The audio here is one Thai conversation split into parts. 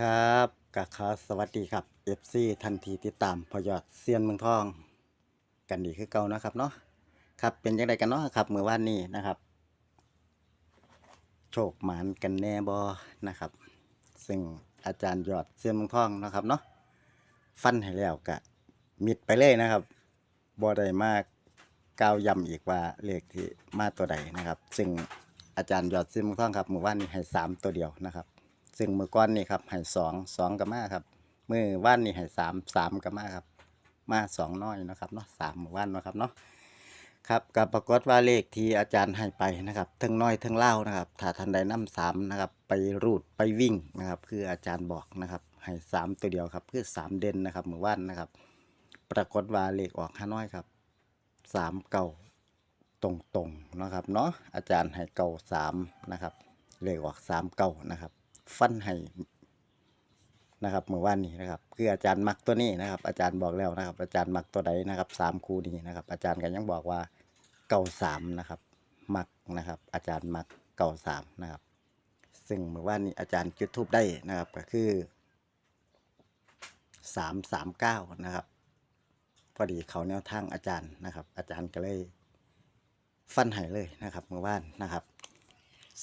ครับกะขอสวัสดีครับ FC ทันทีติดตามพยอดเซียนเมืองทอง กันดีคือเก่านะครับเนาะครับเป็นยังไงกันเนาะครับเมื่อวานนี้นะครับ โชคหมานกันแน่บอนะครับ ซึ่งอาจารย์ยอดเซียนเมืองทองนะครับเนาะฟันให้แล้วกะมิดไปเลยนะครับบอได้มากก้าวยำอีกว่าเลขที่มาตัวใดนะครับ ซึ่งอาจารย์ยอดเซียนเมืองทองครับเมื่อวานนี้ให้สามตัวเดียวนะครับ ซึ่งมือก้อนนี่ครับให้สองสองกับมาครับมือว่านนี่ให้สามสามกับมาครับ มาสองน้อยนะครับเนาะสามมือว่านนะครับเนาะครับกับปรากฏว่าเลขที่อาจารย์ให้ไปนะครับทั้งน้อยทั้งเล่านะครับถ้าทันใดน้ำสามนะครับไปรูดไปวิ่งนะครับ คืออาจารย์บอกนะครับให้สามตัวเดียวครับคือสามเด่นนะครับมือว่านนะครับ ปรากฏว่าเลขออกห้าน้อยครับสามเก่าตรงๆนะครับเนาะอาจารย์ให้เก่าสามนะครับเลขออกสามเก่านะครับ ฟันให้นะครับเมื่อวานนี้นะครับ คืออาจารย์มักตัวนี้นะครับ อาจารย์บอกแล้วนะครับ อาจารย์มักตัวใดนะครับสามคู่นี้นะครับ อาจารย์ก็ยังบอกว่าเก่าสามนะครับ มักนะครับ อาจารย์มักเก่าสามนะครับ ซึ่งเมื่อวานนี้อาจารย์จุดทูบได้นะครับ ก็คือสามสามเก้านะครับพอดีเขาแนวทางอาจารย์นะครับ อาจารย์ก็เลยฟันให้เลยนะครับเมื่อวานนะครับ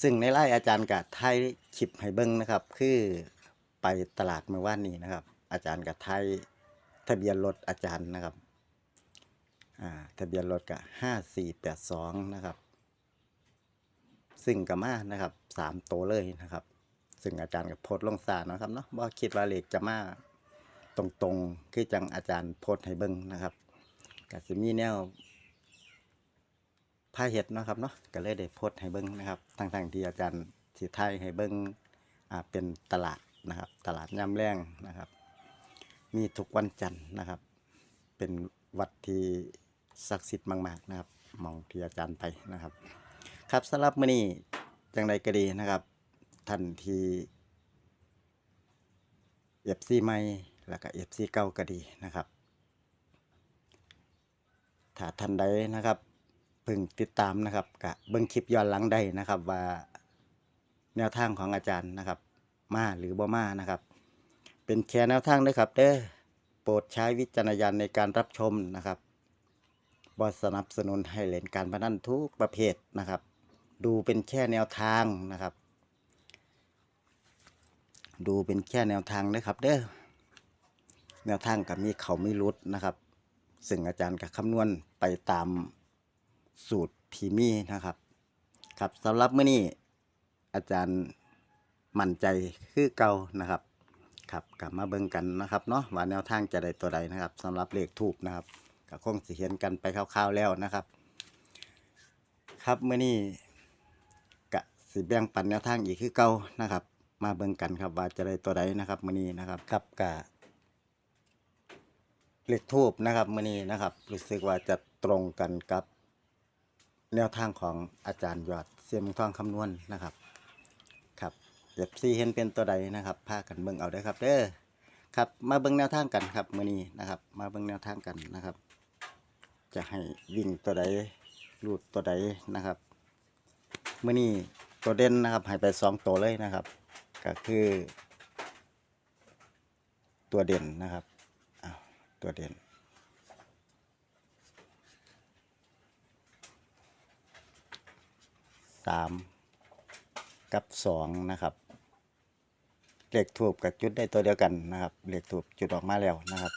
ซึ่งในไล่อาจารย์กับไทยคลิปให้เบิ้งนะครับ คือไปตลาดเมื่อวานนี้นะครับ อาจารย์กับไทยทะเบียนรถอาจารย์นะครับอ่าทะเบียนรถกับห้าสี่แปดสองนะครับ ซึ่งกับมานะครับสามโตวเลยนะครับ ซึ่งอาจารย์กับโพสลงสารนะครับเนาะบ่คิดว่าเลขจะมาตรงๆคือจังอาจารย์โพสให้เบิ้งนะครับก็สิมีแนว ผ้าเห็ดนะครับเนาะก็เลยได้โพสต์ให้เบิ้งนะครับทั้งๆที่อาจารย์สิไทยให้เบิ้งอ่าเป็นตลาดนะครับ ตลาดย่ำแรงนะครับ มีทุกวันจันทร์นะครับ เป็นวัดที่ศักดิ์สิทธิ์มากๆนะครับมองที่อาจารย์ไปนะครับ ครับสำหรับมื้อนี้จังใดก็ดีนะครับท่านที่เอฟซีใหม่แล้วก็เอฟซีเก่าก็ดีนะครับถ้าท่านใดนะครับ พิ่งติดตามนะครับกะเบิ่งคลิปย้อนหลังได้นะครับ ว่าแนวทางของอาจารย์นะครับ มาหรือบ่มานะครับ เป็นแค่แนวทางเด้อครับเด้อโปรดใช้วิจารณญาณในการรับชมนะครับบ่สนับสนุนให้เล่นการพนันทุกประเภทนะครับ ดูเป็นแค่แนวทางนะครับ ดูเป็นแค่แนวทางนะครับ เด้อแนวทางกับมีเขาไม่รุดนะครับ ซึ่งอาจารย์ก็คำนวณไปตาม สูตรทีมี่นะครับ ครับสำหรับมื้อนี้อาจารย์มั่นใจคือเก่านะครับครับกลับมาเบิ่งกันนะครับเนาะว่าแนวทางจะได้ตัวใดนะครับสำหรับเลขทูบนะครับก็คงสิเห็นกันไปคร่าวๆแล้วนะครับ ครับเมื้อนี้กะสิแบ่งปันแนวทางอีกคือเก่านะครับ มาเบิ่งกันครับว่าจะได้ตัวใดนะครับมื้อนี้นะครับครับกะเลขทูบนะครับมื้อนี้นะครับ รู้สึกว่าจะตรงกันกับ แนวทางของอาจารย์ยอดเสียมทองคำนวณนะครับ ครับเอฟซีเห็นเป็นตัวใดนะครับพากันเบิ่งเอาเด้ครับเด้อครับมาเบิ่งแนวทางกันครับมื้อนี้นะครับ มาเบิ่งแนวทางกันนะครับ จะให้วิ่งตัวใดรูดตัวใดนะครับมื้อนี้ตัวเด่นนะครับให้ไปสองตัวเลยนะครับ ก็คือ ตัวเด่นนะครับอ้าวตัวเด่น สามกับสองนะครับเลขถูกกับจุดได้ตัวเดียวกันนะครับเลขถูกจุดออกมาแล้วนะครับ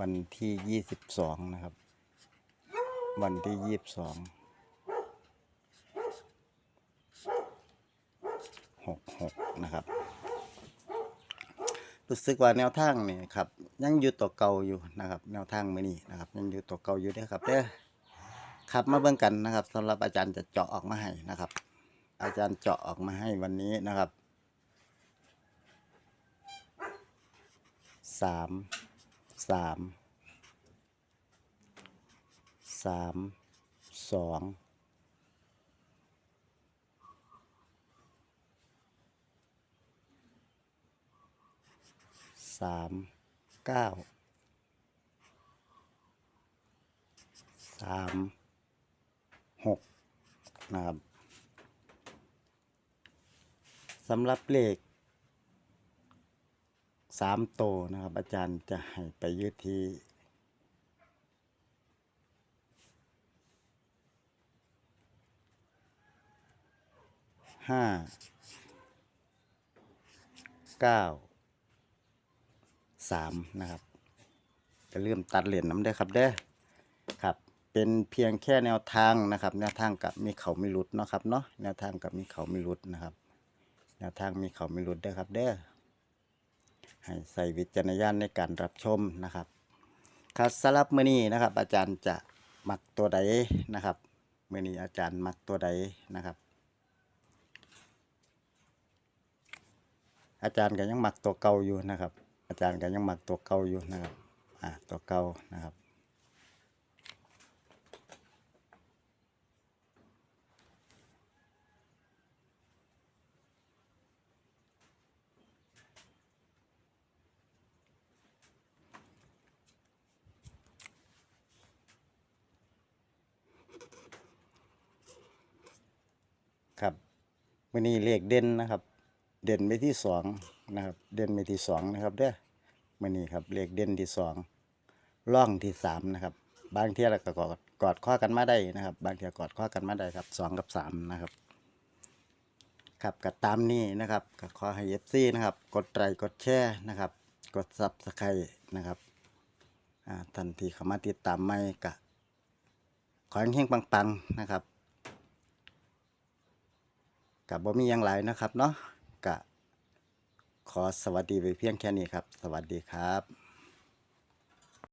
วันที่ยี่สิบสองนะครับ วันที่ยี่สิบสองหกหกนะครับรู้สึกว่าแนวทางนี่ครับยังอยู่ตัวเก่าอยู่นะครับ แนวทางมือนี้นะครับ ยังอยู่ตัวเก่าอยู่เด้ครับเด้อ ครับมาเบิ่งกันนะครับสำหรับอาจารย์จะเจาะออกมาให้นะครับ อาจารย์เจาะออกมาให้วันนี้นะครับสามสามสามสองสามเก้าสาม หกนะครับสำหรับเลขสามโตนะครับ อาจารย์จะให้ไปยืดที่ห้าเก้าสามนะครับจะเริ่มตัดเหรียญน้ำได้ครับเด้อ เป็นเพียงแค่แนวทางนะครับ แนวทางกับมีเขาไม่หลุดเนาะครับเนาะแนวทางกับมีเขาไม่หลุดนะครับ แนวทางมีเขาไม่หลุดเด้อครับเด้อให้ใส่วิจารณญาณในการรับชมนะครับครับสำหรับมื้อนี้นะครับ อาจารย์จะมักตัวใดนะครับมื้อนี้อาจารย์มักตัวใดนะครับ อาจารย์ก็ยังมักตัวเก่าอยู่นะครับ อาจารย์ก็ยังมักตัวเก่าอยู่นะครับอ่าตัวเก่านะครับ ครับมื่อนี้เลขเด่นนะครับ เด่นไปที่สองนะครับ เด่นไปที่สองนะครับเด้อมื่อนี้ครับเลขเด่นที่สองร่องที่สามนะครับ บางเที่ยเราก็กอดกอดข้อกันมาได้นะครับ บางเที่ยกอดข้อกันมาได้ครับสองกับสามนะครับครับก็ตามนี้นะครับก็ขอให้เอฟซีนะครับ กดไลค์กดแชร์นะครับ กดซับสไครต์นะครับทันทีเข้ามาติดตามไม่กะขอให้เฮงปังๆนะครับ กับบ่มีอยังหลนะครับเนาะกะขอสวัสดีไปเพียงแค่นี้ครับ สวัสดีครับ